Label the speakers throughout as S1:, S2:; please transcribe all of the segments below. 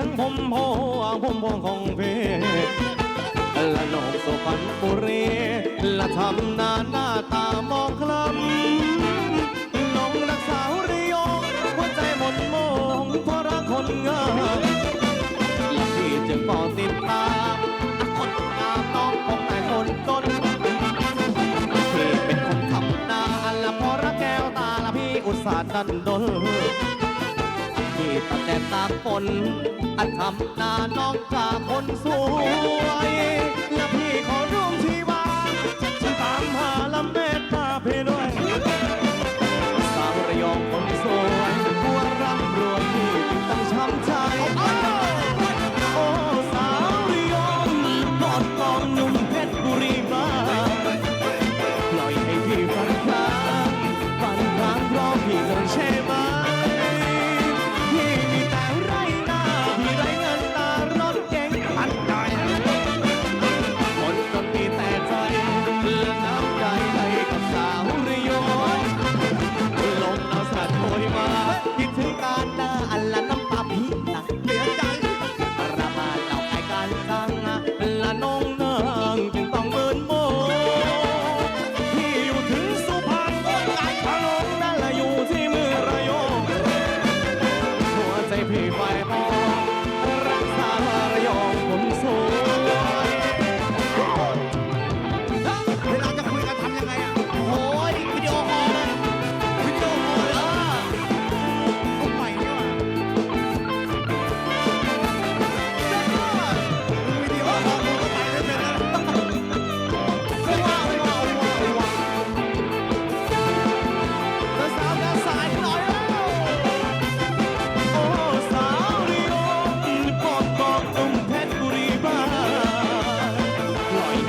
S1: ั้งผมโพผมพงของเพละหนองสุพรรณบุรีละทำนาหน้าตามองคล้ำหลงรักสาวริยงหัวใจหมดมองเพราะรักคนงามและพี่จะงก่อติดตามคนงามน้องผมแต่คนจนพี่เป็นคนทำนาและพอรักแก้วตาละพี่อุตส่าห์ดันดล ที่ตะแต่ตามคนอันทำหน้าน้องตาคนสวย Get to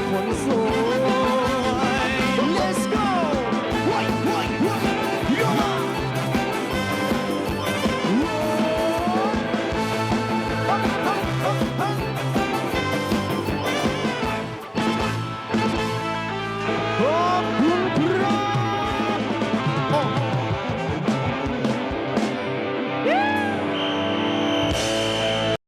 S1: 我说